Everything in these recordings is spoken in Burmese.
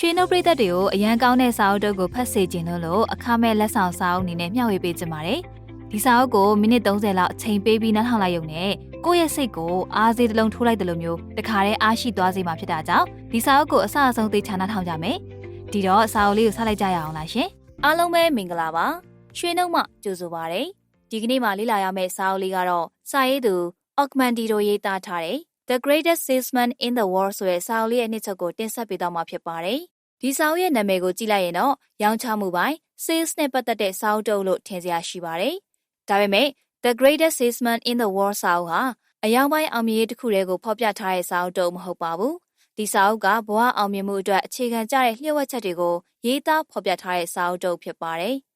ရွှေနှုတ်ပရိသတ်တွေကိုအရန်ကောင်းတဲ့စာအုပ်တုပ်ကိုဖတ်စေခြင်းလို့လို့အခမဲ့လက်ဆောင်စာအုပ်အနေနဲ့မျှဝေပေးကြပါတယ်။ဒီစာအုပ်ကိုမိနစ်30လောက်အချိန်ပေးပြီးနားထောင်လိုက်ရုံနဲ့ကိုယ့်ရဲ့စိတ်ကိုအားစေးတစ်လုံးထိုးလိုက်တယ်လို့မျိုးတခါတည်းအားရှိသွားစေမှာဖြစ်တာကြောင့်ဒီစာအုပ်ကိုအစအဆုံးသိချာနားထောင်ကြမယ်။ဒီတော့စာအုပ်လေးကိုဆက်လိုက်ကြရအောင်လားရှင်။အားလုံးပဲမင်္ဂလာပါ။ရွှေနှုတ်မှကြိုဆိုပါရစေ။ဒီကနေ့မှလေ့လာရမယ့်စာအုပ်လေးကတော့စာရေးသူ Augmenti တို့ရေးသားထားတဲ့ The Greatest Salesman in the World ဆိုတဲ့စာအုပ်လေးရဲ့နှစ်ချုပ်ကိုတင်ဆက်ပေးသွားမှာဖြစ်ပါတယ်။ဒီစာအုပ်ရဲ့နာမည်ကိုကြည့်လိုက်ရင်တော့ရောင်းချမှုပိုင်း sales နဲ့ပတ်သက်တဲ့စာအုပ်တုပ်လို့ထင်စရာရှိပါတယ်။ဒါပေမဲ့ The Greatest Salesman in the World စာအုပ်ဟာအယောင်ပိုင်းအောင်မြင်ရေးတစ်ခုတည်းကိုဖော်ပြထားတဲ့စာအုပ်တုပ်မဟုတ်ပါဘူး။ဒီစာအုပ်ကဘဝအောင်မြင်မှုအတွက်အခြေခံကျတဲ့လျှို့ဝှက်ချက်တွေကိုရေးသားဖော်ပြထားတဲ့စာအုပ်တုပ်ဖြစ်ပါတယ်။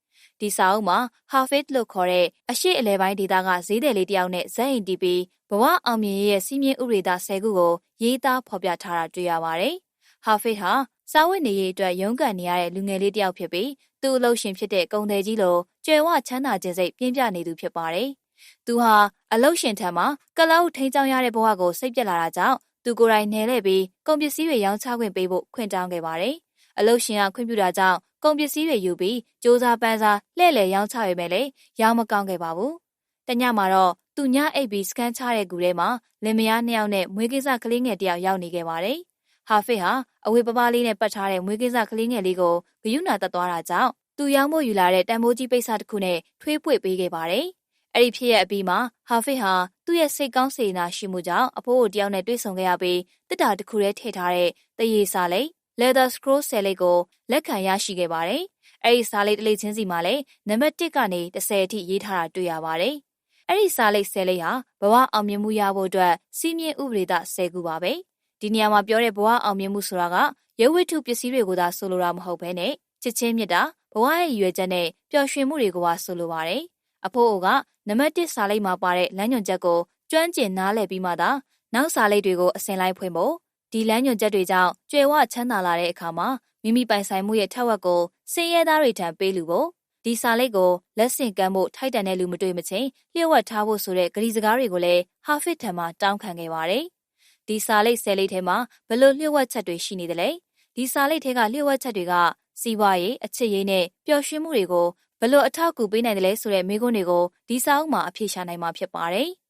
ဒီစာအုပ်မှာ Harvard လို့ခေါ်တဲ့အရှိအလဲပိုင်းဒေသကဈေးတယ်လေးတယောက်နဲ့ဇက်အိမ်တီးပြီးဘဝအောင်မြင်ရေးရဲ့စီးမြင်ဥပဒေသား၁၀ခုကိုရေးသားဖော်ပြထားတာတွေ့ရပါတယ်။ဟာဖိတ်ဟာစာဝတ်နေရေးအတွက်ရုန်းကန်နေရတဲ့လူငယ်လေးတယောက်ဖြစ်ပြီးသူ့အလုပ်ရှင်ဖြစ်တဲ့ကုံတယ်ကြီးလိုကျွယ်ဝချမ်းသာခြင်းစိတ်ပြင်းပြနေသူဖြစ်ပါတယ်။သူဟာအလုပ်ရှင်ထံမှာကလောက်ထိန်းချောင်းရတဲ့ဘဝကိုစိတ်ပြက်လာတာကြောင့်သူကိုယ်တိုင်နယ်လှည့်ပြီးကုန်ပစ္စည်းတွေရောင်းချခွင့်ပေးဖို့ခွင့်တောင်းခဲ့ပါတယ်။အလုပ်ရှင်ကခွင့်ပြုတာကြောင့် ကုန်ပစ္စည်းတွေယူပြီးစ조사ပန်းစားလှည့်လည်ရောင်းချရမယ်လေရောင်းမကောင်းခဲ့ပါဘူး။တညမှာတော့သူညအိပ်ပြီးစကန်ချတဲ့ကူထဲမှာလင်မယားနှစ်ယောက်နဲ့မွေးကိစ္စကလေးငယ်တစ်ယောက်ရောက်နေခဲ့ပါတယ်။ဟာဖစ်ဟာအဝေးပပလေးနဲ့ပတ်ထားတဲ့မွေးကိစ္စကလေးငယ်လေးကိုဂယုဏတက်သွားတာကြောင့်သူရောင်းဖို့ယူလာတဲ့တန်မိုးကြီးပိတ်စတစ်ခုနဲ့ထွေးပွေပေးခဲ့ပါတယ်။အဲ့ဒီဖြစ်ရဲ့အပြီးမှာဟာဖစ်ဟာသူ့ရဲ့စိတ်ကောင်းစေနာရှိမှုကြောင့်အဖိုးကိုတယောက်နဲ့တွေ့ဆုံခဲ့ရပြီးတစ်တာတစ်ခုတည်းထည့်ထားတဲ့တရေစာလေး leather scroll ဆယ်လေးကိုလက်ခံရရှိခဲ့ပါတယ်။အဲ့ဒီစာလေးတစ်လေးချင်းစီမှာလည်းနံပါတ်1ကနေ30အထိရေးထားတာတွေ့ရပါတယ်။အဲ့ဒီစာလိပ်ဆယ်လိပ်ဟာဘဝအောင်မြင်မှုရဖို့အတွက်စီးမြင်ဥပဒေသဆယ်ခုပါပဲဒီနေရာမှာပြောတဲ့ဘဝအောင်မြင်မှုဆိုတာကရုပ်ဝတ္ထုပစ္စည်းတွေကိုသာဆိုလိုတာမဟုတ်ဘဲနဲ့ချစ်ချင်းမြတ်တာဘဝရဲ့ရွယ်ချက်နဲ့ပျော်ရွှင်မှုတွေကိုပါဆိုလိုပါတယ်အဖိုးအိုကနံပါတ်1စာလိပ်မှာပါတဲ့လမ်းညွှန်ချက်ကိုကျွမ်းကျင်နားလည်ပြီးမှသာနောက်စာလိပ်တွေကိုအစင်လိုက်ဖွင့်ဖို့ ဒီလမ်းညွှန်ချက်တွေကြောင့်ကြွယ်ဝချမ်းသာလာတဲ့အခါမှာမိမိပိုင်ဆိုင်မှုရဲ့ထက်ဝက်ကိုစင်ရဲသားတွေထံပေးလူဖို့ဒီစာလိပ်ကိုလက်ဆင့်ကမ်းဖို့ထိုက်တန်တဲ့လူမတွေ့မချင်းလျှို့ဝှက်ထားဖို့ဆိုတဲ့ဂရီစကားတွေကိုလည်းဟာဖစ်ထံမှတောင်းခံခဲ့ပါတယ်။ဒီစာလိပ်ဆယ်လိပ်ထဲမှာဘလို့လျှို့ဝှက်ချက်တွေရှိနေတယ်လဲ။ဒီစာလိပ်ထဲကလျှို့ဝှက်ချက်တွေကစီးပွားရေးအချစ်ရေးနဲ့ပျော်ရွှင်မှုတွေကိုဘလို့အထောက်အကူပေးနိုင်တယ်လဲဆိုတဲ့မေးခွန်းတွေကိုဒီစာအုပ်မှာအဖြေရှာနိုင်မှာဖြစ်ပါတယ်။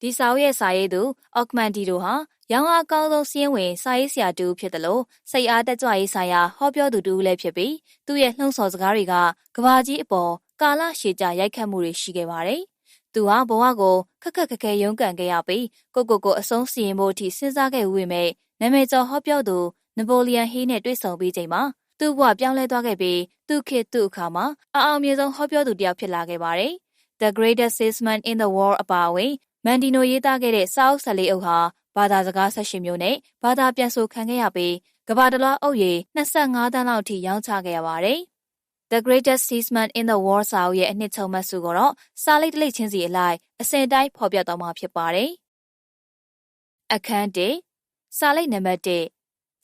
ဒီစာအုပ်ရဲ့စာရေးသူအော့ကမန်တီတို့ဟာရောင်းအားအကောင်းဆုံးစီးရင်ဝင်စာရေးဆရာတူဖြစ်တယ်လို့စိတ်အားတက်ကြွရေးဆိုင်ရာဟောပြောသူတူလည်းဖြစ်ပြီးသူ့ရဲ့လှုံ့ဆော်စကားတွေကကဘာကြီးအပေါ်ကာလရှည်ကြာရိုက်ခတ်မှုတွေရှိခဲ့ပါတယ်။သူဟာဘဝကိုခက်ခက်ခက်ခဲရုန်းကန်ခဲ့ရပြီးကိုကိုကိုအဆုံးစီရင်ဖို့အထိစဉ်းစားခဲ့ဝေမဲ့နာမည်ကျော်ဟောပြောသူနပိုလီယန်ဟေးနဲ့တွေ့ဆုံပြီးချိန်မှာသူ့ဘဝပြောင်းလဲသွားခဲ့ပြီးသူ့ခေတ်သူ့အခါမှာအအောင်မြင်ဆုံးဟောပြောသူတစ်ယောက်ဖြစ်လာခဲ့ပါတယ်။ The greatest salesman in the world အပါအဝင် မန်ဒီနိုရေးသားခဲ့တဲ့စာအုပ်၁၄အုပ်ဟာဘာသာစကား၁၈မျိုးနဲ့ဘာသာပြန်ဆိုခံခဲ့ရပြီးကဘာတလားအုပ်ရေ25တန်းလောက်ထိရောင်းချခဲ့ရပါတယ်။ The Greatest Salesman in the World စာအုပ်ရဲ့အနှစ်ချုပ်မှတ်စုကိုတော့စာလိပ်တစ်လိပ်ချင်းစီအလိုက်အစဉ်တိုင်းဖော်ပြသွားမှာဖြစ်ပါတယ်။အခန်း၁စာလိပ်နံပါတ်၁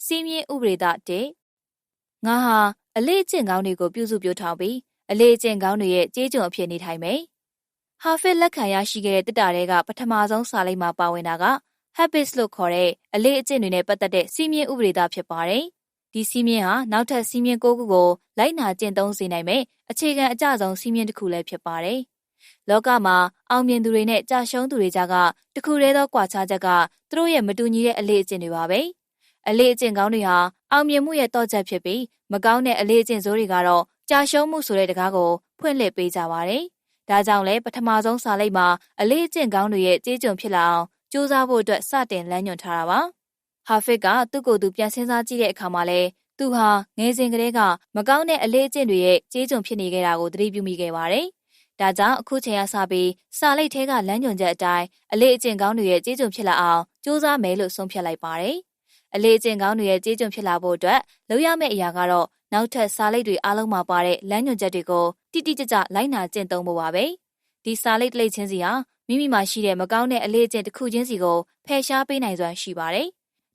စီးမြင့်ဥပဒေသ၁ငါဟာအလေးအကျင့်ကောင်းတွေကိုပြုစုပြောထောင်ပြီးအလေးအကျင့်ကောင်းတွေရဲ့ကြေးကျွန်အဖြစ်နေထိုင်မယ်။ ဟာဖစ်လက်ခံရရှိခဲ့တဲ့တစ်တာတွေကပထမဆုံးစာလိပ်မှာပါဝင်တာက habits လို့ခေါ်တဲ့အလေးအကျင့်တွေနဲ့ပတ်သက်တဲ့စီးမြင်ဥပဒေသားဖြစ်ပါတယ်။ဒီစီးမြင်ဟာနောက်ထပ်စီးမြင်၉ခုကိုလိုက်နာကျင့်သုံးစေနိုင်မဲ့အခြေခံအကျဆုံးစီးမြင်တစ်ခုလည်းဖြစ်ပါတယ်။လောကမှာအောင်မြင်သူတွေနဲ့ကြာရှုံးသူတွေကြားကတခုတည်းသောကွာခြားချက်ကသူတို့ရဲ့မတူညီတဲ့အလေးအကျင့်တွေပါပဲ။အလေးအကျင့်ကောင်းတွေဟာအောင်မြင်မှုရဲ့တော့ချက်ဖြစ်ပြီးမကောင်းတဲ့အလေးအကျင့်ဆိုးတွေကတော့ကြာရှုံးမှုဆိုတဲ့တကားကိုဖွင့်လှစ်ပေးကြပါတယ် ဒါကြောင့်လဲပထမဆုံးစာလိပ်မှာအလေးအကျင့်ကောင်းတွေရဲ့ကြေးကျွန်ဖြစ်လာအောင်စူးစမ်းဖို့အတွက်စတင်လမ်းညွှန်ထားတာပါ။ဟာဖစ်ကသူ့ကိုယ်သူပြန်စဉ်းစားကြည့်တဲ့အခါမှာလဲသူဟာငယ်စဉ်ကတည်းကမကောင်းတဲ့အလေးအကျင့်တွေရဲ့ကြေးကျွန်ဖြစ်နေခဲ့တာကိုသတိပြုမိခဲ့ပါတယ်။ဒါကြောင့်အခုချိန်ကစပြီးစာလိပ်ထဲကလမ်းညွှန်ချက်အတိုင်းအလေးအကျင့်ကောင်းတွေရဲ့ကြေးကျွန်ဖြစ်လာအောင်စူးစမ်းမယ်လို့ဆုံးဖြတ်လိုက်ပါတယ်။ အလေးအကျင့်ကောင်းတွေရဲ့ကြေးကျွန်ဖြစ်လာဖို့အတွက်လုပ်ရမယ့်အရာကတော့နောက်ထပ်စာလိပ်တွေအားလုံးမှာပါတဲ့လမ်းညွှန်ချက်တွေကိုတိတိကျကျလိုက်နာကျင့်သုံးဖို့ပါပဲဒီစာလိပ်တစ်လိပ်ချင်းစီဟာမိမိမှာရှိတဲ့မကောင်းတဲ့အလေးအကျင့်တစ်ခုချင်းစီကိုဖယ်ရှားပေးနိုင်စွမ်းရှိပါတယ်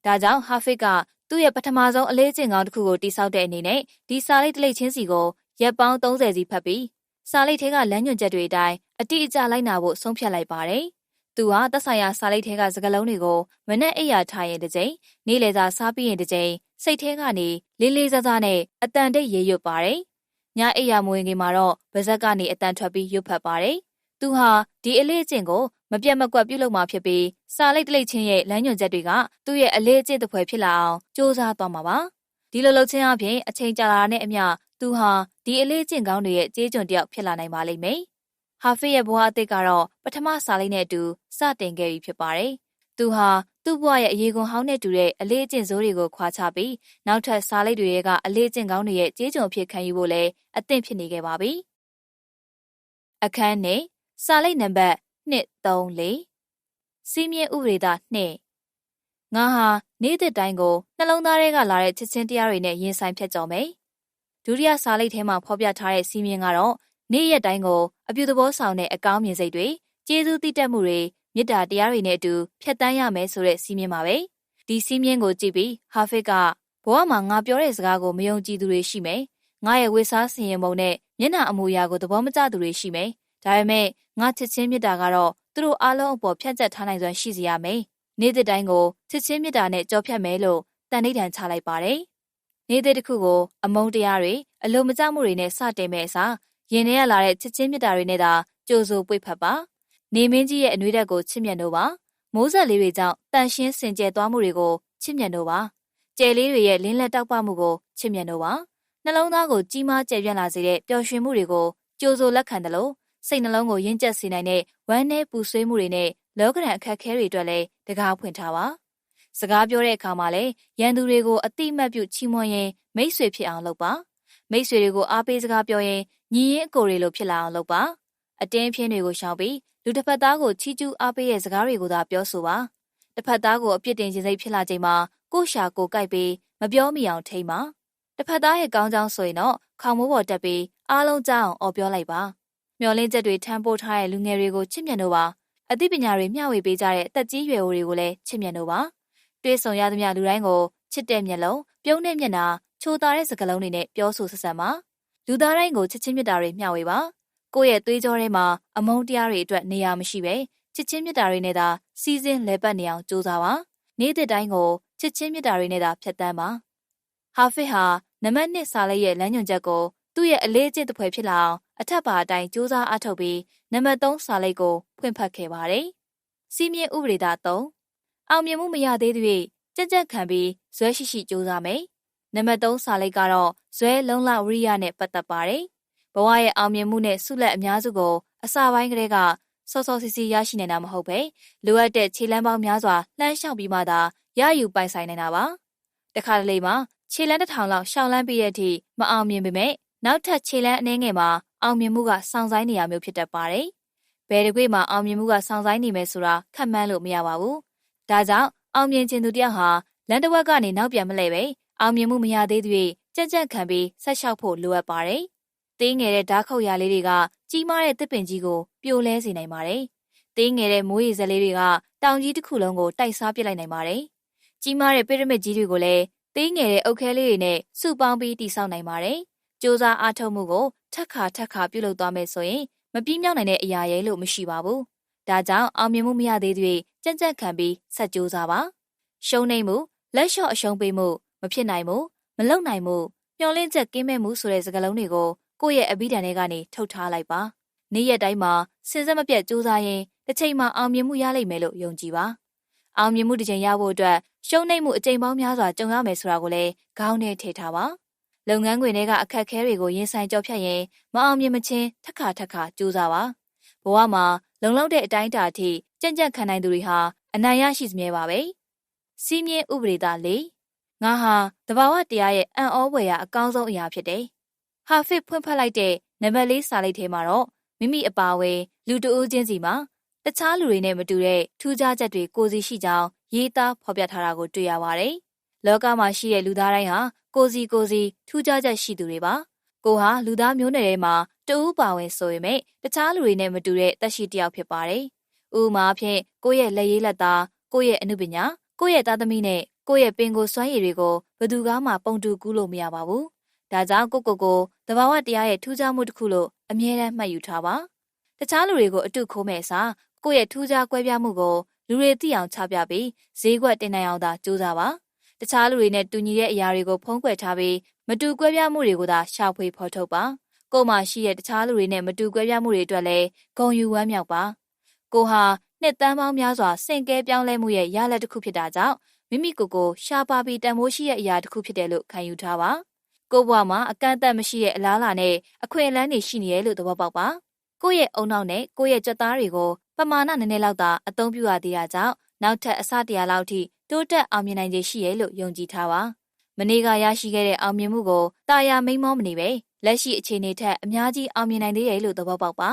ဒါကြောင့်ဟာဖစ်ကသူ့ရဲ့ပထမဆုံးအလေးအကျင့်ကောင်းတစ်ခုကိုတိစောက်တဲ့အနေနဲ့ဒီစာလိပ်တစ်လိပ်ချင်းစီကိုရက်ပေါင်း30စီဖတ်ပြီးစာလိပ်ထဲကလမ်းညွှန်ချက်တွေအတိုင်းအတိအကျလိုက်နာဖို့ဆုံးဖြတ်လိုက်ပါတယ် သူဟာသက်ဆိုင်ရာစာလိပ်ထဲကစကားလုံးတွေကိုမနဲ့အိယာထားရင်တစ်ကြိမ်နေ့လည်စာစားပြီးရင်တစ်ကြိမ်စိတ်ထဲကနေလေးလေးစားစားနဲ့အတန်တိတ်ရေရွတ်ပါတယ်။ညအိယာမဝင်ခင်မှာတော့ဗဇက်ကနေအတန်ထွက်ပြီးရွတ်ဖတ်ပါတယ်။သူဟာဒီအလေးအကျင့်ကိုမပြတ်မကွက်ပြုလုပ်မှာဖြစ်ပြီးစာလိတ်တလိတ်ချင်းရဲ့လမ်းညွှန်ချက်တွေကသူ့ရဲ့အလေးအကျင့်တစ်ဖွဲဖြစ်လာအောင်စ조사သွားမှာပါ။ဒီလိုလုပ်ခြင်းအပြင်အချိန်ကြာလာတဲ့အမျှသူဟာဒီအလေးအကျင့်ကောင်းတွေရဲ့ကြေးကျွန်တယောက်ဖြစ်လာနိုင်ပါလိမ့်မယ်။ ဟာဖေးရဲ့ဘဝအသစ်ကတော့ပထမစာလိတ်နဲ့အတူစတင်ခဲ့ပြီဖြစ်ပါတယ်။သူဟာသူ့ဘဝရဲ့အရေးကွန်ဟောင်းနဲ့တူတဲ့အလေးအကျင့်စိုးတွေကိုခွာချပြီးနောက်ထပ်စာလိတ်တွေရဲ့ကအလေးအကျင့်ကောင်းတွေရဲ့ကြေးကျွန်ဖြစ်ခံယူဖို့လည်းအသင့်ဖြစ်နေခဲ့ပါပြီ။အခန်းနဲ့စာလိတ်နံပါတ်134စီးမြင့်ဥပဒေသား2ငါဟာနေ့တစ်တိုင်းကိုနှလုံးသားထဲကလာတဲ့ချစ်ချင်းတရားတွေနဲ့ရင်ဆိုင်ဖြတ်ကျော်မယ်။ဒုတိယစာလိတ်ထဲမှာဖော်ပြထားတဲ့စီးမြင့်ကတော့ နေ့ရက်တိုင်းကိုအပြုသဘောဆောင်တဲ့အကောင်းမြင်စိတ်တွေကျေးဇူးတည်တတ်မှုတွေမေတ္တာတရားတွေနဲ့အတူဖြတ်တန်းရမယ်ဆိုတဲ့စီးမြင်ပါပဲဒီစီးမြင်ကိုကြည့်ပြီးဟာဖစ်ကဘဝမှာငါပြောတဲ့စကားကိုမယုံကြည်သူတွေရှိမယ်ငါရဲ့ဝေစားစင်ရင်ပုံနဲ့မျက်နှာအမူအရာကိုသဘောမကျသူတွေရှိမယ်ဒါပေမဲ့ငါချစ်ချင်းမေတ္တာကတော့သူတို့အားလုံးအပေါ်ဖြန့်ကျက်ထားနိုင်စွမ်းရှိစေရမယ်နေ့တိုင်းကိုချစ်ချင်းမေတ္တာနဲ့ကြော်ဖြတ်မယ်လို့တန်ဋိဌာန်ချလိုက်ပါတယ်နေ့တစ်ခုကိုအမုန်းတရားတွေအလိုမကျမှုတွေနဲ့စတင်မဲ့အစား ရင်ထဲရလာတဲ့ချစ်ချင်းမေတ္တာတွေနဲ့သာကြိုးစိုးပွေဖက်ပါနေမင်းကြီးရဲ့အနှွေးဓာတ်ကိုချစ်မြတ်လို့ပါမိုးဆက်လေးတွေကြောင့်တန်ရှင်းစင်ကြယ်သွားမှုတွေကိုချစ်မြတ်လို့ပါကျယ်လေးတွေရဲ့လင်းလက်တောက်ပမှုကိုချစ်မြတ်လို့ပါနှလုံးသားကိုကြီးမားကျယ်ပြန့်လာစေတဲ့ပျော်ရွှင်မှုတွေကိုကြိုးစိုးလက်ခံတယ်လို့စိတ်နှလုံးကိုရင့်ကျက်စေနိုင်တဲ့ဝမ်းနည်းပူဆွေးမှုတွေနဲ့လောကရန်အခက်အခဲတွေအတွက်လည်းတကားဖွင့်ထားပါစကားပြောတဲ့အခါမှာလည်းရန်သူတွေကိုအတိမတ်ပြုချီးမွမ်းရင်မိတ်ဆွေဖြစ်အောင်လုပ်ပါ မိတ်ဆွေတွေကိုအားပေးစကားပြောရင်ညီရင်အကိုတွေလိုဖြစ်လာအောင်လုပ်ပါအတင်းပြင်းတွေကိုရှောင်ပြီးလူတစ်ဖက်သားကိုချီးကျူးအားပေးတဲ့စကားတွေကိုသာပြောဆိုပါတစ်ဖက်သားကိုအပြစ်တင်ခြင်းစိတ်ဖြစ်လာချိန်မှာကိုရှာကိုကြိုက်ပြီးမပြောမိအောင်ထိမ့်ပါတစ်ဖက်သားရဲ့ကောင်းကြောင်းဆိုရင်တော့ခေါင်းမိုးပေါ်တက်ပြီးအားလုံးကြားအောင်အော်ပြောလိုက်ပါမျောလင်းချက်တွေထမ်းပိုးထားတဲ့လူငယ်တွေကိုချစ်မြတ်လို့ပါအသိပညာတွေမျှဝေပေးကြတဲ့အသက်ကြီးရွယ်အိုတွေကိုလည်းချစ်မြတ်လို့ပါတွေးဆုံရသမျှလူတိုင်းကိုချစ်တဲ့မျက်လုံးပြုံးတဲ့မျက်နှာ ချိုးသားတဲ့စကားလုံးတွေနဲ့ပြောဆိုဆက်ဆံပါလူသားတိုင်းကိုချစ်ချင်းမြတ်တာတွေမျှဝေပါကိုယ့်ရဲ့သွေးကြောထဲမှာအမုန်းတရားတွေအတွက်နေရာမရှိပဲချစ်ချင်းမြတ်တာတွေနဲ့သာစီးစင်းလဲပတ်နေအောင်ကြိုးစားပါနေ့တိုင်းကိုချစ်ချင်းမြတ်တာတွေနဲ့သာဖြတ်တန်းပါဟာဖစ်ဟာနမတ်နှစ်စာလေးရဲ့လမ်းညွှန်ချက်ကိုသူ့ရဲ့အလေးကျင့်တစ်ဖွဲ့ဖြစ်လာအောင်အထက်ပါအတိုင်းစူးစမ်းအထောက်ပြီးနံပါတ်3စာလေးကိုဖွင့်ဖတ်ခဲ့ပါတယ်စီးမြင့်ဥပဒေသား3အောင်မြင်မှုမရသေးသည့်ကြက်ကြက်ခံပြီးဇွဲရှိရှိစူးစမ်းမယ် နံပါတ်3စာလေးကတော့ဇွဲလုံးလဝရိယနဲ့ပတ်သက်ပါတယ်ဘဝရဲ့အောင်မြင်မှုနဲ့ဆုလက်အများစုကိုအစာပိုင်းကလေးကစောစောစီစီရရှိနေတာမဟုတ်ပဲလိုအပ်တဲ့ခြေလမ်းပေါင်းများစွာလှမ်းလျှောက်ပြီးမှသာရယူပိုင်ဆိုင်နိုင်တာပါတခါတလေမှာခြေလမ်းတစ်ထောင်လောက်ရှောင်လန်းပြီးတဲ့အထိမအောင်မြင်ပေမဲ့နောက်ထပ်ခြေလမ်းအနှဲငယ်မှာအောင်မြင်မှုကစောင့်ဆိုင်နေရမျိုးဖြစ်တတ်ပါတယ်ဘယ်တကွေ့မှာအောင်မြင်မှုကစောင့်ဆိုင်နေမယ်ဆိုတာခက်မှန်းလို့မရပါဘူးဒါကြောင့်အောင်မြင်ခြင်းသူတယောက်ဟာလန်တဝက်ကနေနောက်ပြန်မလဲပဲ အောင်မြင်မှုမရသေးသည့်ကြက်ကြက်ခံပြီးဆက်လျှောက်ဖို့လိုအပ်ပါတယ်သေးငယ်တဲ့ဓာတ်ခုတ်ရလေးတွေကကြီးမားတဲ့တစ်ပင်ကြီးကိုပြိုလဲစေနိုင်ပါတယ်။သေးငယ်တဲ့မိုးရေစက်လေးတွေကတောင်ကြီးတစ်ခုလုံးကိုတိုက်စားပစ်လိုက်နိုင်ပါတယ်။ကြီးမားတဲ့ပီရမစ်ကြီးတွေကိုလည်းသေးငယ်တဲ့အုတ်ခဲလေးတွေနဲ့စုပေါင်းပြီးတည်ဆောက်နိုင်ပါတယ်။စ조사အားထုတ်မှုကိုထက်ခါထက်ခါပြုလုပ်သွားမယ်ဆိုရင်မပြင်းမြောက်နိုင်တဲ့အရာရဲ့လို့မရှိပါဘူး။ဒါကြောင့်အောင်မြင်မှုမရသေးသေးကြက်ကြက်ခံပြီးဆက်ကြိုးစားပါ။ရှုံးနေမှုလက်လျှော့အရှုံးပေးမှု မဖြစ်နိုင်မှုမလုံနိုင်မှုမျောလင့်ချက်ကင်းမဲ့မှုဆိုတဲ့စကားလုံးတွေကိုကိုယ့်ရဲ့အဘိဓာန်ထဲကနေထုတ်ထားလိုက်ပါ။နေ့ရက်တိုင်းမှာစဉ်ဆက်မပြတ်ကြိုးစားရင်တစ်ချိန်မှာအောင်မြင်မှုရလိမ့်မယ်လို့ယုံကြည်ပါ။အောင်မြင်မှုတစ်ချိန်ရဖို့အတွက်ရှုံးနိမ့်မှုအချိန်ပေါင်းများစွာကြုံရမယ်ဆိုတာကိုလည်းခေါင်းထဲထည့်ထားပါ။လုပ်ငန်းခွင်တွေကအခက်အခဲတွေကိုရင်ဆိုင်ကြော်ဖြတ်ရင်မအောင်မြင်မချင်းထက်ခါထက်ခါကြိုးစားပါ။ဘဝမှာလုံလောက်တဲ့အတိုင်းအတာအထိကြံ့ကြံ့ခံနိုင်သူတွေဟာအနိုင်ရရှိစမြဲပါပဲ။စီးမြင့်ဥပဒေသား၄ ငါဟာတဘာဝတရားရဲ့အံ့ဩဖွယ်ရာအကောင်းဆုံးအရာဖြစ်တယ်ဟာဖစ်ဖွင့်ဖက်လိုက်တဲ့နံပါတ်လေးစာလိပ်ထဲမှာတော့မိမိအပါအဝင်လူတဦးချင်းစီမှာတခြားလူတွေနဲ့မတူတဲ့ထူးခြားချက်တွေကိုစီရှိကြောင်းရေးသားဖော်ပြထားတာကိုတွေ့ရပါတယ်။လောကမှာရှိတဲ့လူသားတိုင်းဟာကိုစီကိုစီထူးခြားချက်ရှိသူတွေပါ။ကိုဟာလူသားမျိုးနွယ်ထဲမှာတဦးပါဝင်ဆိုရင်မဲ့တခြားလူတွေနဲ့မတူတဲ့သက်ရှိတစ်ယောက်ဖြစ်ပါတယ်။ဥပမာဖြင့်ကိုယ့်ရဲ့လက်ရည်လက်သားကိုယ့်ရဲ့အမှုပညာကိုယ့်ရဲ့သားသမီးနဲ့ ကိုယ့်ရဲ့ပင်ကိုယ်စွမ်းရည်တွေကိုဘယ်သူမှပုံတူကူးလို့မရပါဘူး။ဒါကြောင့်ကိုကိုကိုတဘာဝတရားရဲ့ထူးခြားမှုတစ်ခုလို့အမြဲတမ်းမှတ်ယူထားပါ။တခြားလူတွေကိုအတုခိုးမဲ့စားကိုယ့်ရဲ့ထူးခြားကွဲပြားမှုကိုလူတွေသိအောင်ချပြပြီးဈေးကွက်တင်နိုင်အောင်သာကြိုးစားပါတခြားလူတွေနဲ့တူညီတဲ့အရာတွေကိုဖုံးကွယ်ထားပြီးမတူကွဲပြားမှုတွေကိုသာရှာဖွေဖော်ထုတ်ပါကို့မှာရှိတဲ့တခြားလူတွေနဲ့မတူကွဲပြားမှုတွေအတွက်လည်းဂုဏ်ယူဝမ်းမြောက်ပါကိုဟာနှစ်တန်းပေါင်းများစွာစင်ကဲပြောင်းလဲမှုရဲ့ရလဒ်တစ်ခုဖြစ်တာကြောင့် မိမိကိုယ်ကိုရှားပါပြီးတန်ဖိုးရှိတဲ့အရာတစ်ခုဖြစ်တယ်လို့ခံယူထားပါကိုဘွားမှာအကန့်အသတ်မရှိတဲ့အလားအလာနဲ့အခွင့်အလမ်းတွေရှိနေတယ်လို့သဘောပေါက်ပါကိုယ့်ရဲ့အုံနောက်နဲ့ကိုယ့်ရဲ့ကြွက်သားတွေကိုပမာဏနည်းနည်းလောက်သာအသုံးပြုရသေးတာကြောင့်နောက်ထပ်အစတရာလောက်ထိတိုးတက်အောင်မြင်နိုင်ခြေရှိရဲ့လို့ယုံကြည်ထားပါမနေ့ကရရှိခဲ့တဲ့အောင်မြင်မှုကိုတာယာမိန်မောမနေပဲလက်ရှိအခြေအနေထက်အများကြီးအောင်မြင်နိုင်သေးတယ်လို့သဘောပေါက်ပါ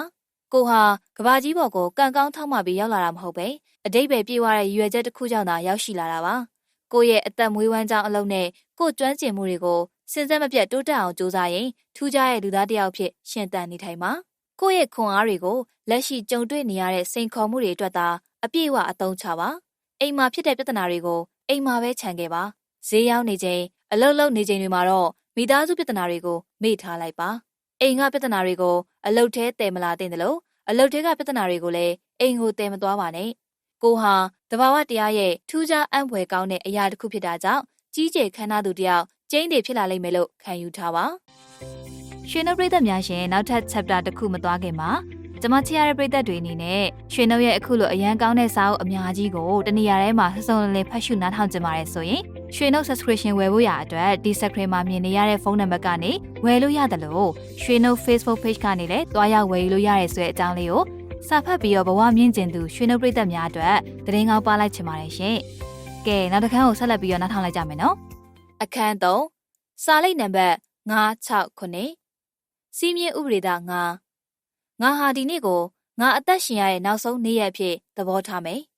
ကိုဟာကဘာကြီးဘော်ကိုကံကောင်းထောက်မှပြီးရောက်လာတာမဟုတ်ပဲအတိတ်ပဲပြေးသွားတဲ့ရွယ်ချက်တစ်ခုကြောင့်သာရောက်ရှိလာတာပါကိုရဲ့အသက်မွေးဝမ်းကြောင်းအလုံးနဲ့ကိုကျွမ်းကျင်မှုတွေကိုစဉ်ဆက်မပြတ်တိုးတက်အောင်ကြိုးစားရင်ထူးခြားတဲ့လူသားတစ်ယောက်ဖြစ်ရှင်သန်နေထိုင်ပါကိုယ့်ရဲ့ခွန်အားတွေကိုလက်ရှိကြုံတွေ့နေရတဲ့စိန်ခေါ်မှုတွေအတွက်သာအပြည့်အဝအသုံးချပါအိမ်မှာဖြစ်တဲ့ပြဿနာတွေကိုအိမ်မှာပဲခြံခဲ့ပါဈေးရောက်နေချိန်အလုတ်လုတ်နေချိန်တွေမှာတော့မိသားစုပြဿနာတွေကိုမေ့ထားလိုက်ပါ အိမ်ကပြဿနာတွေကိုအလုတ်ထဲတည်မလာသင့်တယ်လို့အလုတ်ထဲကပြဿနာတွေကိုလည်းအိမ်ကိုတည်မသွားပါနဲ့ကိုဟာတဘာဝတရားရဲ့ထူးခြားအံ့ဖွယ်ကောင်းတဲ့အရာတစ်ခုဖြစ်တာကြောင့်ကြီးကျယ်ခမ်းနားသူတယောက်ကျင်းတွေဖြစ်လာလိမ့်မယ်လို့ခံယူထားပါရွှေနှုတ်ပရိသတ်များရှင်နောက်ထပ် chapter တစ်ခုမသွားခင်မှာကျမချရတဲ့ပရိသတ်တွေအနေနဲ့ရွှေနှုတ်ရဲ့အခုလိုအရန်ကောင်းတဲ့စာအုပ်အများကြီးကိုတနေရာထဲမှာစစုံလင်ဖတ်ရှုနားထောင်ကြပါရဆိုရင် ရွှေနှုတ် subscription ဝယ်ဖို့ရအတွက်ဒီ screen မှာမြင်နေရတဲ့ဖုန်းနံပါတ်ကနေဝယ်လို့ရတယ်လို့ရွှေနှုတ် Facebook page ကနေလည်းတွားရောက်ဝယ်လို့ရရဲဆိုတဲ့အကြောင်းလေးကိုစာဖတ်ပြီးတော့ဘဝမြင့်ကျင်သူရွှေနှုတ်ပရိသတ်များအတွက်တရင်ကောင်းပါလိုက်ချင်ပါတယ်ရှင်။ကဲနောက်တစ်ခါကိုဆက်လက်ပြီးတော့နားထောင်လိုက်ကြမယ်နော်။အခန်း3စာလိပ်နံပါတ်969စီးမြင့်ဥပဒေသား9ငါဟာဒီနေ့ကိုငါအသက်ရှင်ရတဲ့နောက်ဆုံးနေ့ရက်ဖြစ်သဘောထားမယ်။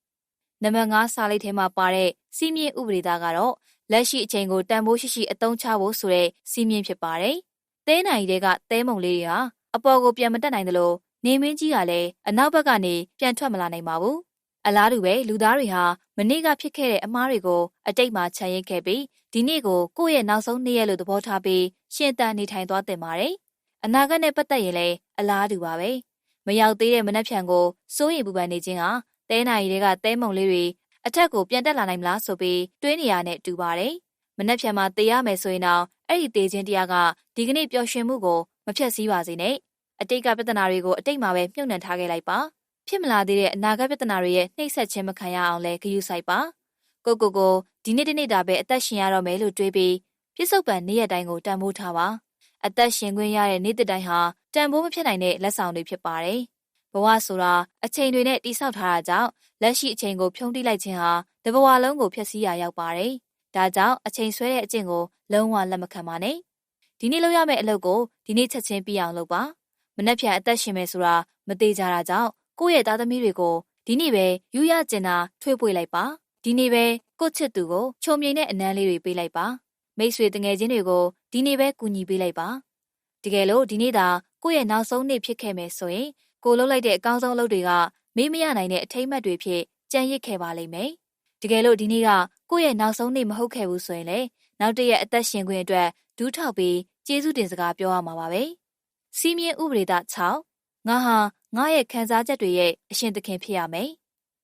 နံပါတ်5စာလိပ်ထဲမှာပါတဲ့စီးမြင့်ဥပဒေသားကတော့လက်ရှိအချိန်ကိုတန်ဖိုးရှိရှိအသုံးချဖို့ဆိုတဲ့စီးမြင့်ဖြစ်ပါတယ်။သဲနိုင်တွေကသဲမုံလေးတွေဟာအပေါ်ကိုပြန်မတက်နိုင်သလိုနေမင်းကြီးကလည်းအနောက်ဘက်ကနေပြန်ထွက်မလာနိုင်ပါဘူး။အလားတူပဲလူသားတွေဟာမနေ့ကဖြစ်ခဲ့တဲ့အမားတွေကိုအတိတ်မှာခြံရိပ်ခဲ့ပြီးဒီနေ့ကိုကိုယ့်ရဲ့နောက်ဆုံးနေ့ရက်လို့သဘောထားပြီးရှင်းတန်နေထိုင်သွားတင်ပါတယ်။အနာဂတ်နဲ့ပတ်သက်ရင်လည်းအလားတူပါပဲ။မရောက်သေးတဲ့မနှက်ဖြန်ကိုစိုးရိမ်ပူပန်နေခြင်းဟာ တဲနိုင်တွေကတဲမုံလေးတွေအထက်ကိုပြန်တက်လာနိုင်မလားဆိုပြီးတွေးနေရတဲ့တူပါတယ်။မနှက်ဖြန်မှာတေးရမယ်ဆိုရင်တော့အဲ့ဒီတေးခြင်းတရားကဒီကနေ့ပျော်ရွှင်မှုကိုမဖြတ်စည်းပါစေနဲ့။အတိတ်ကပြဿနာတွေကိုအတိတ်မှာပဲမြုပ်နှံထားခဲ့လိုက်ပါ။ဖြစ်မလာသေးတဲ့အနာဂတ်ပြဿနာတွေရဲ့နှိပ်စက်ခြင်းမခံရအောင်လဲဂရုစိုက်ပါ။ကိုကိုကိုဒီနေ့တနေ့တာပဲအသက်ရှင်ရတော့မယ်လို့တွေးပြီးပြစ္ဆုတ်ပံနေ့ရက်တိုင်းကိုတန်ဖိုးထားပါအသက်ရှင်ခွင့်ရတဲ့နေ့တစ်တိုင်းဟာတန်ဖိုးမဖြစ်နိုင်တဲ့လက်ဆောင်တွေဖြစ်ပါတယ် ဘဝဆိုတာအချိန်တွေနဲ့တိဆောက်ထားတာကြောင့်လက်ရှိအချိန်ကိုဖြုံးတိလိုက်ခြင်းဟာတဘဝလုံးကိုဖျက်ဆီးရာရောက်ပါတယ်ဒါကြောင့်အချိန်ဆွဲတဲ့အကျင့်ကိုလုံးဝလက်မခံပါနဲ့ဒီနေ့လုပ်ရမယ့်အလုပ်ကိုဒီနေ့ချက်ချင်းပြီးအောင်လုပ်ပါမနှက်ဖြန်အသက်ရှင်မယ်ဆိုတာမသေးကြတာကြောင့်ကိုယ့်ရဲ့သားသမီးတွေကိုဒီနေ့ပဲယူရကျင်တာထွေးပွေလိုက်ပါဒီနေ့ပဲကိုချစ်သူကိုချုံမြိန်တဲ့အနမ်းလေးတွေပေးလိုက်ပါမိတ်ဆွေတငယ်ချင်းတွေကိုဒီနေ့ပဲကူညီပေးလိုက်ပါတကယ်လို့ဒီနေ့သာကိုယ့်ရဲ့နောက်ဆုံးနေ့ဖြစ်ခဲ့မယ်ဆိုရင် ကိုလှုပ်လိုက်တဲ့အကောင်းဆုံးလုပ်တွေကမေးမရနိုင်တဲ့အထိမ့်မှတ်တွေဖြစ်ကြံရစ်ခဲ့ပါလိမ့်မယ်တကယ်လို့ဒီနေ့ကကိုယ့်ရဲ့နောက်ဆုံးနေ့မဟုတ်ခဲ့ဘူးဆိုရင်လေနောက်တရက်အသက်ရှင်ခွင့်အတွက်ဒူးထောက်ပြီးကျေးဇူးတင်စကားပြောရမှာပါပဲစီးမြင့်ဥပဒေသား6ငါဟာငါရဲ့ခံစားချက်တွေရဲ့အရှင်သခင်ဖြစ်ရမယ်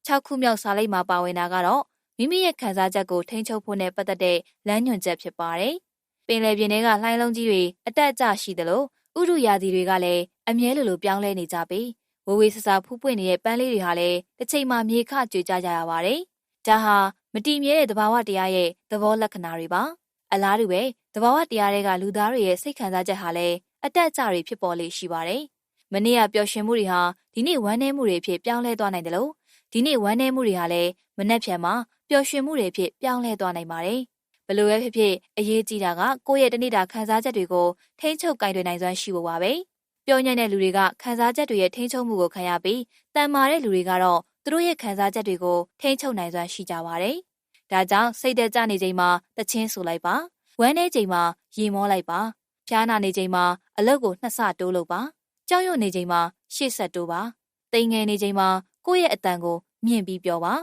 6ခုမြောက်စာလိပ်မှာပါဝင်တာကတော့မိမိရဲ့ခံစားချက်ကိုထိန်းချုပ်ဖို့နဲ့ပတ်သက်တဲ့လမ်းညွှန်ချက်ဖြစ်ပါတယ်။ပင်လယ်ပြင်ထဲကလှိုင်းလုံးကြီးတွေအတက်အကျရှိသလိုဥရုရာသီတွေကလည်း အမြဲလိုလိုပြောင်းလဲနေကြပြီးဝဝေဆဆဖူးပွင့်နေတဲ့ပန်းလေးတွေဟာလည်းတစ်ချိန်မှမြေခကြွေကြကြရပါတယ်။ဒါဟာမတည်မြဲတဲ့သဘာဝတရားရဲ့သဘောလက္ခဏာတွေပါ။အလားတူပဲသဘာဝတရားတွေကလူသားတွေရဲ့စိတ်ခံစားချက်ဟာလည်းအတက်အကျတွေဖြစ်ပေါ်လေရှိပါတယ်။မနေ့ကပျော်ရွှင်မှုတွေဟာဒီနေ့ဝမ်းနည်းမှုတွေဖြစ်ပြောင်းလဲသွားနိုင်တယ်လို့ဒီနေ့ဝမ်းနည်းမှုတွေဟာလည်းမနှက်ဖြန်မှာပျော်ရွှင်မှုတွေဖြစ်ပြောင်းလဲသွားနိုင်ပါတယ်။ဘလို့ပဲဖြစ်ဖြစ်အရေးကြီးတာကကိုယ့်ရဲ့တနေ့တာခံစားချက်တွေကိုထိန်းချုပ်ကင်တွယ်နိုင်စွမ်းရှိဖို့ပါပဲ။ ပျော်ညံ့တဲ့လူတွေကခံစားချက်တွေရဲ့ထိန်းချုပ်မှုကိုခံရပြီးတန်မာတဲ့လူတွေကတော့သူတို့ရဲ့ခံစားချက်တွေကိုထိန်းချုပ်နိုင်စွမ်းရှိကြပါတယ်။ဒါကြောင့်စိတ်သက်ကြနေချိန်မှာတချင်းဆိုလိုက်ပါ။ဝမ်းနေချိန်မှာရေမောလိုက်ပါ။ဖျားနာနေချိန်မှာအလုတ်ကိုနှစ်ဆတိုးလုပ်ပါ။ကြောက်ရွံ့နေချိန်မှာရှေ့ဆက်တိုးပါ။တိမ်ငယ်နေချိန်မှာကိုယ့်ရဲ့အတန်ကိုမြင့်ပြီးပြောပါ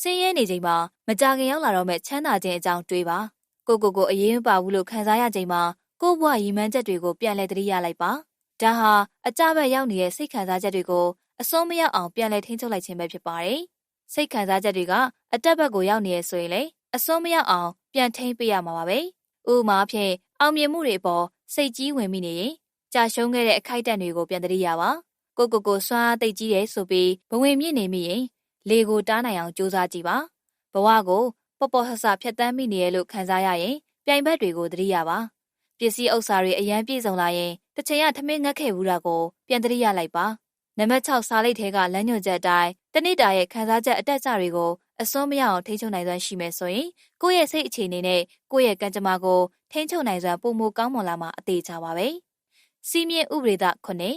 ဆင်းရဲနေချိန်မှာမကြခင်ရောက်လာတော့မဲ့ချမ်းသာခြင်းအကြောင်းတွေးပါကိုကိုကိုအရေးမပါဘူးလို့ခံစားရချိန်မှာကို့ဘဝရည်မှန်းချက်တွေကိုပြန်လည်သတိရလိုက်ပါ ဒါဟာအကြဘက်ရောက်နေတဲ့စိတ်ခံစားချက်တွေကိုအစွန်းမရောက်အောင်ပြန်လည်ထိန်းချုပ်လိုက်ခြင်းပဲဖြစ်ပါတယ်စိတ်ခံစားချက်တွေကအတက်ဘက်ကိုရောက်နေရဆိုရင်လေအစွန်းမရောက်အောင်ပြပြန်ထိန်းပေးရမှာပါပဲဥပမာဖြင့်အောင်မြင်မှုတွေအပေါ်စိတ်ကြီးဝင်မိနေရင်ကြာရှုံးခဲ့တဲ့အခိုက်အတန့်တွေကိုပြန်တရိရပါကိုကိုကိုစွမ်းအားသိကြီးတယ်ဆိုပြီးဘဝင်မြင့်နေမိရင်လေကိုတားနိုင်အောင်ကြိုးစားကြည့်ပါဘဝကိုပေါ်ပေါ်ဆဆဖြတ်တန်းမိနေရလို့ခံစားရရင်ပြိုင်ဘက်တွေကိုသတိရပါ ပစ္စည်းဥစ္စာတွေအရန်ပြည့်စုံလာရင်တစ်ချိန်ကထမင်းငတ်ခဲ့ဘူးတာကိုပြန်သတိရလိုက်ပါနံပါတ်6စာလိတ်ထဲကလမ်းညွှန်ချက်အတိုင်းတနေ့တာရဲ့ခံစားချက်အတက်အကျတွေကိုအစွန်းမရအောင်ထိန်းချုပ်နိုင်စွမ်းရှိမယ်ဆိုရင်ကိုယ့်ရဲ့စိတ်အခြေအနေနဲ့ကိုယ့်ရဲ့ကံကြမ္မာကိုထိန်းချုပ်နိုင်စွမ်းပုံမကောင်းမွန်လာမှာအသေးချပါပဲ။စီးမြင့်ဥပဒေသခုနှစ်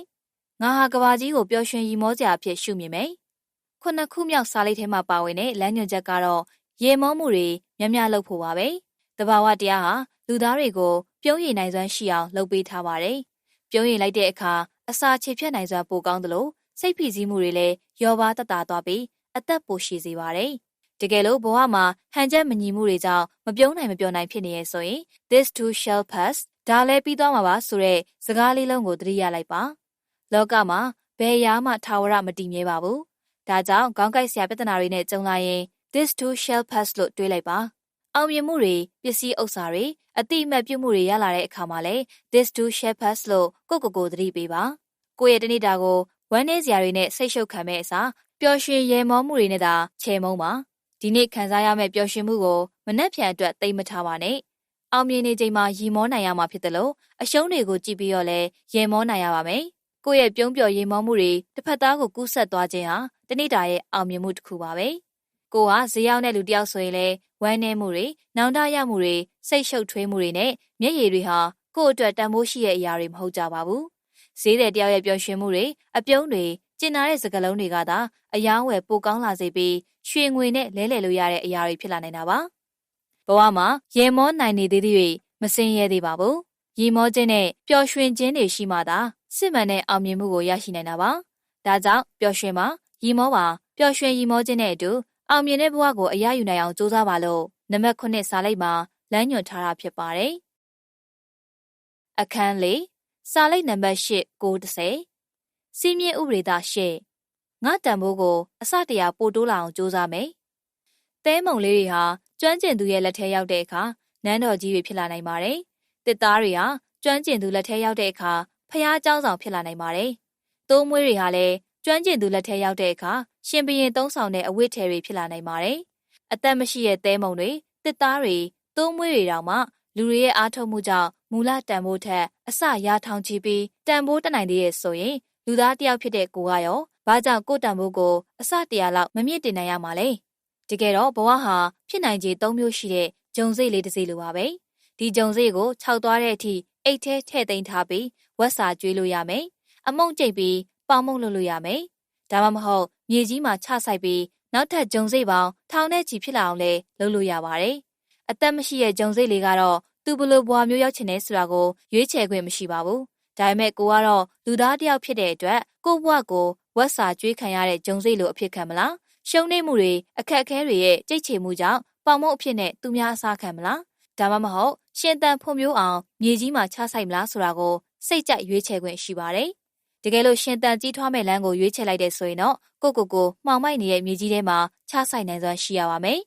ငါဟာကဘာကြီးကိုပျော်ရွှင်ရီမောစရာအဖြစ်ရှုမြင်မယ်။ခုနှစ်ခုမြောက်စာလိတ်ထဲမှာပါဝင်တဲ့လမ်းညွှန်ချက်ကတော့ရေမောမှုတွေများများလုပ်ဖို့ပါပဲ။တဘာဝတရားဟာလူသားတွေကို ပြုံးရည်နိုင်စွမ်းရှိအောင်လုပ်ပေးထားပါတယ်။ပြုံးရည်လိုက်တဲ့အခါအစာခြေဖြတ်နိုင်စွမ်းပိုကောင်းသလိုစိတ်ဖိစီးမှုတွေလည်းရောပါတတသွားပြီးအသက်ပိုရှည်စေပါတယ်။တကယ်လို့ဘဝမှာဟန်ချက်မညီမှုတွေကြောင့်မပြုံးနိုင်မပြောနိုင်ဖြစ်နေရဆိုရင် this too shall pass ဒါလည်းပြီးသွားမှာပါဆိုတဲ့စကားလေးလုံးကိုသတိရလိုက်ပါ။လောကမှာဘယ်ရာမှထာဝရမတည်မြဲပါဘူး။ဒါကြောင့်ခေါင်းကိုက်စရာပြဿနာတွေနဲ့ကြုံလာရင် this too shall pass လို့တွေးလိုက်ပါ။ အောင်မြင်မှုတွေပစ္စည်းဥစ္စာတွေအတိအမှတ်ပြုမှုတွေရလာတဲ့အခါမှာလည်း this too shall pass လို့ကိုကိုကိုသတိပေးပါ။ကိုယ့်ရဲ့တနေ့တာကိုဝမ်းနည်းစရာတွေနဲ့စိတ်ရှုပ်ခံမဲ့အစားပျော်ရွှင်ရဲမောမှုတွေနဲ့သာချေမုံပါဒီနေ့ခံစားရမယ့်ပျော်ရွှင်မှုကိုမနှက်ဖြန်အတွက်သိမထားပါနဲ့အောင်မြင်နေချိန်မှာရီမောနိုင်ရမှာဖြစ်တယ်လို့အရှုံးတွေကိုကြည့်ပြီးတော့လဲရဲမောနိုင်ရပါမယ်ကိုယ့်ရဲ့ပြုံးပျော်ရေမောမှုတွေတစ်ဖက်သားကိုကူးဆက်သွားခြင်းဟာတနေ့တာရဲ့အောင်မြင်မှုတစ်ခုပါပဲ ကိုဟာဈေးရောက်တဲ့လူတယောက်ဆိုရင်လဲဝမ်းနည်းမှုတွေနောင်တရမှုတွေစိတ်ရှုပ်ထွေးမှုတွေနဲ့မျက်ရည်တွေဟာကိုယ့်အတွက်တန်ဖိုးရှိတဲ့အရာတွေမဟုတ်ကြပါဘူးဈေးတဲ့တယောက်ရဲ့ပျော်ရွှင်မှုတွေအပြုံးတွေကျင်နာတဲ့စကားလုံးတွေကသာအယောင်းဝယ်ပိုကောင်းလာစေပြီးရွှေငွေနဲ့လဲလှယ်လို့ရတဲ့အရာတွေဖြစ်လာနေတာပါဘဝမှာရေမောနိုင်နေသေးသည်မစင်ရဲသေးပါဘူးရေမောခြင်းနဲ့ပျော်ရွှင်ခြင်းတွေရှိမှသာစစ်မှန်တဲ့အောင်မြင်မှုကိုရရှိနိုင်တာပါဒါကြောင့်ပျော်ရွှင်ပါရေမောပါပျော်ရွှင်ရေမောခြင်းနဲ့အတူ အောင်မြင်တဲ့ဘဝကိုအရယူနိုင်အောင်ကြိုးစားပါလို့နံပါတ်9စာလိုက်မှာလမ်းညွှန်ထားတာဖြစ်ပါတယ်အခန်း၄စာလိုက်နံပါတ်8 930စီးမြင့်ဥပဒေသားရှေ့ငါတန်ဖိုးကိုအစတရာပို့တိုးလာအောင်ကြိုးစားမယ်။သဲမုံလေးတွေဟာကျွမ်းကျင်သူရဲ့လက်ထဲရောက်တဲ့အခါနန်းတော်ကြီးတွေဖြစ်လာနိုင်ပါတယ်။တစ်သားတွေဟာကျွမ်းကျင်သူလက်ထဲရောက်တဲ့အခါဖျားเจ้าဆောင်ဖြစ်လာနိုင်ပါတယ်။သိုးမွေးတွေဟာလည်း ကျွမ်းကျင်သူလက်ထဲရောက်တဲ့အခါရှင်ဘရင်သုံးဆောင်တဲ့အဝတ်ထည်တွေဖြစ်လာနိုင်ပါတယ်။အသက်မရှိတဲ့သဲမုံတွေတစ်သားတွေသိုးမွေးတွေတောင်မှလူတွေရဲ့အားထုတ်မှုကြောင့်မူလတန်ဖိုးထက်အစရထောင်ချပြီးတန်ဖိုးတက်နိုင်သေးရဲ့ဆိုရင်လူသားတယောက်ဖြစ်တဲ့ကိုကရောဘာကြောင့်ကိုတံမိုးကိုအစတရာလောက်မမြင့်တင်နိုင်ရမှာလဲတကယ်တော့ဘဝဟာဖြစ်နိုင်ခြေ၃မျိုးရှိတဲ့ဂျုံစိတ်လေးတစ်စိလိုပါပဲဒီဂျုံစိတ်ကိုခြောက်သွားတဲ့အထိအိတ်ထဲထည့်သိမ်းထားပြီးဝက်စာကျွေးလို့ရမယ်အမုံကျိတ်ပြီး ပေါင်မုံလုပ်လို့ရမယ်ဒါမှမဟုတ်မြေကြီးမှာချဆိုင်ပြီးနောက်ထပ်ဂျုံစိတ်ပေါင်းထောင်နဲ့ချီဖြစ်လာအောင်လဲလုပ်လို့ရပါတယ်အသက်မရှိတဲ့ဂျုံစိတ်လေးကတော့သူဘလို့ဘွားမျိုးရောက်ချင်တဲ့ဆိုတာကိုရွေးချယ်ခွင့်မရှိပါဘူးဒါပေမဲ့ကိုကတော့လူသားတယောက်ဖြစ်တဲ့အတွက်ကိုဘဝကိုဝက်စာကျွေးခံရတဲ့ဂျုံစိတ်လိုအဖြစ်ခံမလားရှုံးနေမှုတွေအခက်အခဲတွေရဲ့ကြိတ်ချေမှုကြောင့်ပေါင်မုံအဖြစ်နဲ့သူများအစားခံမလားဒါမှမဟုတ်ရှင်တန်ဖွံ့ဖြိုးအောင်မြေကြီးမှာချဆိုင်မလားဆိုတာကိုစိတ်ကြိုက်ရွေးချယ်ခွင့်ရှိပါတယ် တကယ်လို့ရှင်တန်ကြီးထွားမဲ့လမ်းကိုရွေးချယ်လိုက်တဲ့ဆိုရင်တော့ကိုကိုကိုမှောင်မိုက်နေတဲ့မြေကြီးထဲမှာချဆိုင်နိုင်စွမ်းရှိရပါမယ်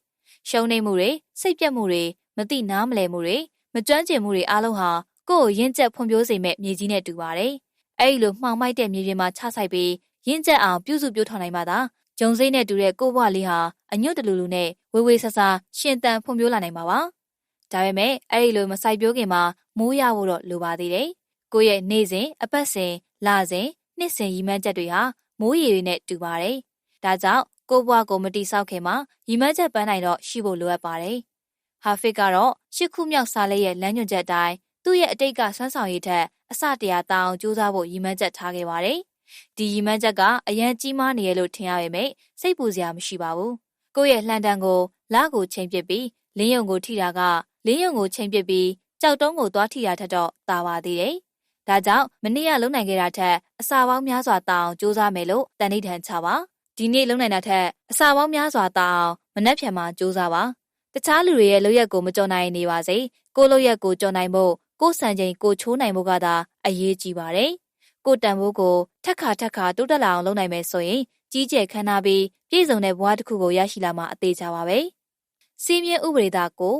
ရှုံးနေမှုတွေစိတ်ပြတ်မှုတွေမတိနားမလဲမှုတွေမကြမ်းကျင်မှုတွေအားလုံးဟာကိုယ့်ကိုရင့်ကျက်ဖွံ့ဖြိုးစေမဲ့မြေကြီးနဲ့တူပါတယ်။အဲဒီလိုမှောင်မိုက်တဲ့မြေပြင်မှာချဆိုင်ပြီးရင့်ကျက်အောင်ပြုစုပြောထောင်နိုင်မှသာဂျုံစိမ့်နဲ့တူတဲ့ကိုယ့်ဘဝလေးဟာအညွတ်တလူလူနဲ့ဝေဝေဆဆရှင်တန်ဖွံ့ဖြိုးလာနိုင်မှာပါ။ဒါပေမဲ့အဲဒီလိုမဆိုင်ပြိုးခင်မှာမိုးရဖို့တော့လိုပါသေးတယ်။ကိုယ့်ရဲ့နေ့စဉ်အပတ်စဉ် လစဉ်နှစ်စဉ်ရည်မှန်းချက်တွေဟာမိုးရေတွေနဲ့တူပါတယ်။ဒါကြောင့်ကိုယ့်ဘဝကိုမတိဆောက်ခင်မှာရည်မှန်းချက်ပန်းနိုင်တော့ရှိဖို့လိုအပ်ပါတယ်။ဟာဖစ်ကတော့ရှစ်ခုမြောက်စားလေးရဲ့လမ်းညွှန်ချက်အတိုင်းသူ့ရဲ့အတိတ်ကဆွမ်းဆောင်ရည်ထက်အစတရာတောင်းကြိုးစားဖို့ရည်မှန်းချက်ထားခဲ့ပါတယ်။ဒီရည်မှန်းချက်ကအရန်ကြီးမားနေရလို့ထင်ရပေမဲ့စိတ်ပူစရာမရှိပါဘူး။ကိုယ့်ရဲ့လှန်တံကိုလကိုချိန်ပစ်ပြီးလင်းယုံကိုထိတာကလင်းယုံကိုချိန်ပစ်ပြီးကြောက်တုံးကိုသွားထိတာထက်တော့တာပါသေးတယ်။ ဒါကြောင့်မနေ့ကလုံနိုင်ခဲ့တာထက်အစာပေါင်းများစွာတောင်းကြိုးစားမယ်လို့တန်ဋိဌာန်ချပါ။ဒီနေ့လုံနိုင်တာထက်အစာပေါင်းများစွာတောင်းမနှက်ဖြန်မှာကြိုးစားပါ။တခြားလူတွေရဲ့လုပ်ရက်ကိုမကြော်နိုင်နေပါစေ။ကိုလုပ်ရက်ကိုကြော်နိုင်ဖို့ကိုစံချိန်ကိုချိုးနိုင်ဖို့ကသာအရေးကြီးပါတယ်။ကိုတန်ဖိုးကိုထက်ခါထက်ခါတိုးတက်လာအောင်လုပ်နိုင်မယ်ဆိုရင်ကြီးကျယ်ခမ်းနားပြီးပြည့်စုံတဲ့ဘဝတစ်ခုကိုရရှိလာမှာအသေးချပါပဲ။စီးမြင့်ဥပဒေသားကို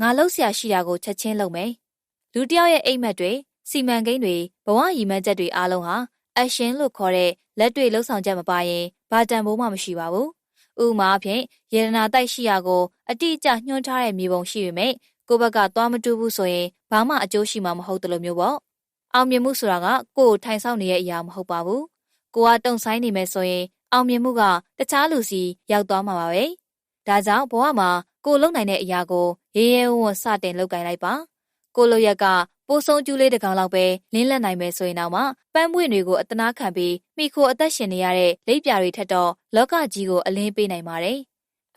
ငါလှုပ်ရှားရှိတာကိုချက်ချင်းလုပ်မယ်လူတစ်ယောက်ရဲ့အိမ်မက်တွေ စီမံကိန်းတွေဘဝရည်မှန်းချက်တွေအားလုံးဟာ action လို့ခေါ်တဲ့လက်တွေ့လှုပ်ဆောင်ချက်မပါရင်ဘာတန်ဖိုးမှမရှိပါဘူးဥပမာအဖြစ်ယေရနာတိုက်ရှိရာကိုအတိအကျညွှန်းထားတဲ့မြေပုံရှိပေမဲ့ကိုယ့်ဘက်ကသွားမတူဘူးဆိုရင်ဘာမှအကျိုးရှိမှာမဟုတ်တယ်လို့မျိုးပေါ့အောင်မြင်မှုဆိုတာကကိုယ်ကိုထိုင်ဆောင်နေတဲ့အရာမဟုတ်ပါဘူးကိုကတုံဆိုင်နေမယ်ဆိုရင် အောင်မြင်မှုကတခြားလူစီရောက်သွားမှာပါပဲဒါကြောင့်ဘဝမှာကိုလုံနိုင်တဲ့အရာကိုရေးရဲဝံ့စတင်လုပ်ကင်လိုက်ပါကိုလိုရက်က ပိုးဆုံးကျူးလေးတစ်ကောင်လောက်ပဲလင်းလက်နိုင်မယ်ဆိုရင်တော့မှပန်းပွင့်တွေကိုအတနာခံပြီးမိခိုအသက်ရှင်နေရတဲ့လိပ်ပြာတွေထက်တော့လောကကြီးကိုအလင်းပေးနိုင်ပါတယ်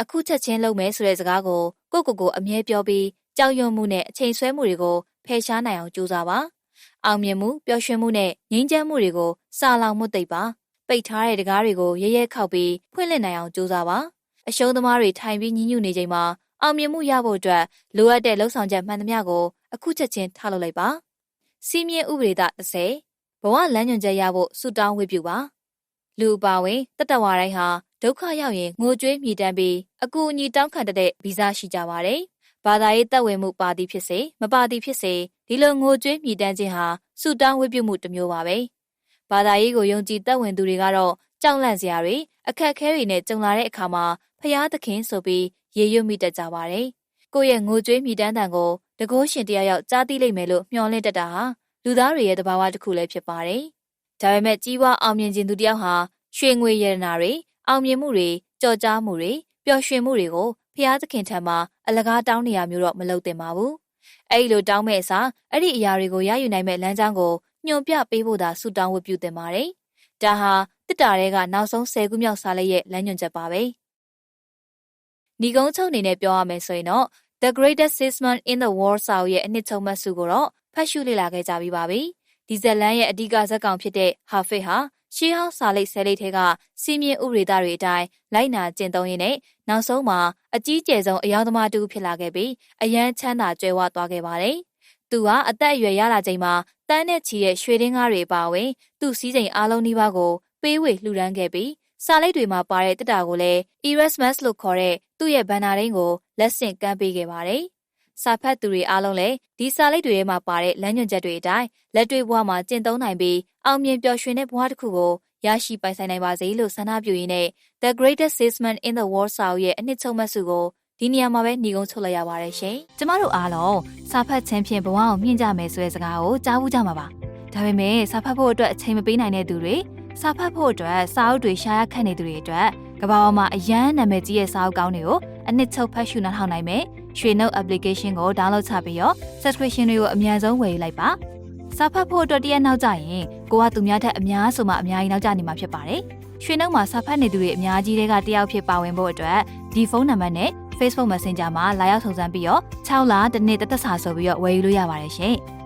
အခုချက်ချင်းလုပ်မယ်ဆိုတဲ့စကားကိုကိုကိုကိုအမြဲပြောပြီးကြောက်ရွံ့မှုနဲ့အချိန်ဆွဲမှုတွေကိုဖယ်ရှားနိုင်အောင်ကြိုးစားပါအောင်မြင်မှုပျော်ရွှင်မှုနဲ့ငြိမ်းချမ်းမှုတွေကိုစာလောင်မှုသိပ်ပါပိတ်ထားတဲ့တကားတွေကိုရဲရဲခောက်ပြီးဖွင့်လှစ်နိုင်အောင်ကြိုးစားပါအရှုံးသမားတွေထိုင်ပြီးညှဉ်းညူနေချိန်မှာအောင်မြင်မှုရဖို့အတွက်လိုအပ်တဲ့လှုပ်ဆောင်ချက်မှန်သမျှကို အခုချက်ချင်းထားလုပ်လိုက်ပါစီးမြင်ဥပဒေသ30ဘဝလမ်းညွှန်ချက်ရဖို့ဆုတောင်းဝေပြုပါလူအပါဝင်တတဝါတိုင်းဟာဒုက္ခရောက်ရင်ငိုကြွေးမြည်တမ်းပြီးအကူအညီတောင်းခံတဲ့ဗီဇရှိကြပါတယ်ဘာသာရေးတက်ဝင်မှုပါသည်ဖြစ်စေမပါသည်ဖြစ်စေဒီလိုငိုကြွေးမြည်တမ်းခြင်းဟာဆုတောင်းဝေပြုမှုတစ်မျိုးပါပဲဘာသာရေးကိုယုံကြည်တက်ဝင်သူတွေကတော့ကြောက်လန့်စရာတွေအခက်အခဲတွေနဲ့ကြုံလာတဲ့အခါမှာဖျားသခင်ဆိုပြီးရေရွတ်မိတတ်ကြပါတယ် ကိုယ့်ရဲ့ငိုကြွေးမြည်တမ်းတန်ကိုတကိုးရှင်တယောက်ယောက်ကြားသိလိမ့်မယ်လို့မျှော်လင့်တတ်တာဟာလူသားတွေရဲ့တဘာဝတစ်ခုလည်းဖြစ်ပါတယ်ဒါပေမဲ့ကြီးပွားအောင်မြင်ခြင်းသူတယောက်ဟာရွှေငွေရတနာတွေအောင်မြင်မှုတွေကြော်ကြားမှုတွေပျော်ရွှင်မှုတွေကိုဖျားသခင်ထံမှာအလကားတောင်းနေရမျိုးတော့မလုပ်သင့်ပါဘူး။အဲ့ဒီလိုတောင်းမဲ့အစားအဲ့ဒီအရာတွေကိုရယူနိုင်မဲ့လမ်းကြောင်းကိုညွှန်ပြပေးဖို့သာဆုတောင်းဝတ်ပြုသင့်ပါတယ်။ဒါဟာတစ်တာတွေကနောက်ဆုံး၁၀ခုမြောက်စာလေးရဲ့လမ်းညွှန်ချက်ပါပဲ။ ညီကုန်းချုပ်အနေနဲ့ပြောရမယ်ဆိုရင်တော့ The Greatest Salesman in the World စာအုပ်ရဲ့အနှစ်ချုပ်မှတ်စုကိုတော့ဖတ်ရှုလေ့လာခဲ့ကြပြီးပါပြီ။ဒီဇက်လန်ရဲ့အဓိကဇက်ကောင်ဖြစ်တဲ့ Harfit ဟာရှေးဟောင်းစာလိပ်ဆဲလိပ်ထဲကစီးမြင်ဥပဒေသားတွေအတိုင်းလိုက်နာကျင့်သုံးရင်းနဲ့နောက်ဆုံးမှာအကြီးကျယ်ဆုံးအယောင်သမားတူဖြစ်လာခဲ့ပြီးအရန်ချမ်းသာကြွယ်ဝသွားခဲ့ပါတယ်။သူဟာအသက်အရွယ်ရလာချိန်မှာတန်းနဲ့ချီတဲ့ရွှေတင်းကားတွေပါဝင်သူ့စည်းစိမ်အားလုံးနှိပါးကိုပေးဝေလှူဒန်းခဲ့ပြီး စာလိပ်တွေမှာပါတဲ့တက်တာကိုလည်း Erasmus လို့ခေါ်တဲ့သူ့ရဲ့ဘန်နာရင်းကိုလက်ဆင့်ကမ်းပေးခဲ့ပါတယ်။စာဖတ်သူတွေအားလုံးလည်းဒီစာလိပ်တွေထဲမှာပါတဲ့လမ်းညွှန်ချက်တွေအတိုင်းလက်တွေ့ဘဝမှာကျင့်သုံးနိုင်ပြီးအောင်မြင်ပျော်ရွှင်တဲ့ဘဝတစ်ခုကိုရရှိပိုင်ဆိုင်နိုင်ပါစေလို့ဆန္ဒပြုရင်းနဲ့ The Greatest Salesman in the World စာအုပ်ရဲ့အနှစ်ချုပ်မှတ်စုကိုဒီနေရာမှာပဲညီကုန်းချုပ်လိုက်ရပါတယ်ရှင်။ကျမတို့အားလုံးစာဖတ်ခြင်းဖြင့်ဘဝကိုမြင့်ကြမယ်ဆိုတဲ့စကားကိုကြားဘူးကြမှာပါ။ဒါပေမဲ့စာဖတ်ဖို့အတွက်အချိန်မပေးနိုင်တဲ့သူတွေ စာဖတ်ဖို့အတွက်စာအုပ်တွေရှားရခက်နေသူတွေအတွက်ကဘာပေါ်မှာအရန်နာမည်ကြီးရဲ့စာအုပ်ကောင်းတွေကိုအနှစ်ချုပ်ဖတ်ရှုနားထောင်နိုင်မယ်။ရွှေ note application ကို download ချပြီးတော့ subscription တွေကိုအများဆုံးဝယ်ယူလိုက်ပါ။စာဖတ်ဖို့အတွက်တရက်နောက်ကျရင်ကိုကသူများထက်အများဆိုမှအများကြီးနောက်ကျနေမှာဖြစ်ပါတယ်။ရွှေနှုတ်မှာစာဖတ်နေသူတွေအများကြီးတွေကတယောက်ဖြစ်ပါဝင်ဖို့အတွက်ဒီဖုန်းနံပါတ်နဲ့ Facebook Messenger မှာလာရောက်ဆောင်စမ်းပြီးတော့6လတစ်နေ့တစ်သက်စာဆိုပြီးတော့ဝယ်ယူလို့ရပါတယ်ရှင်။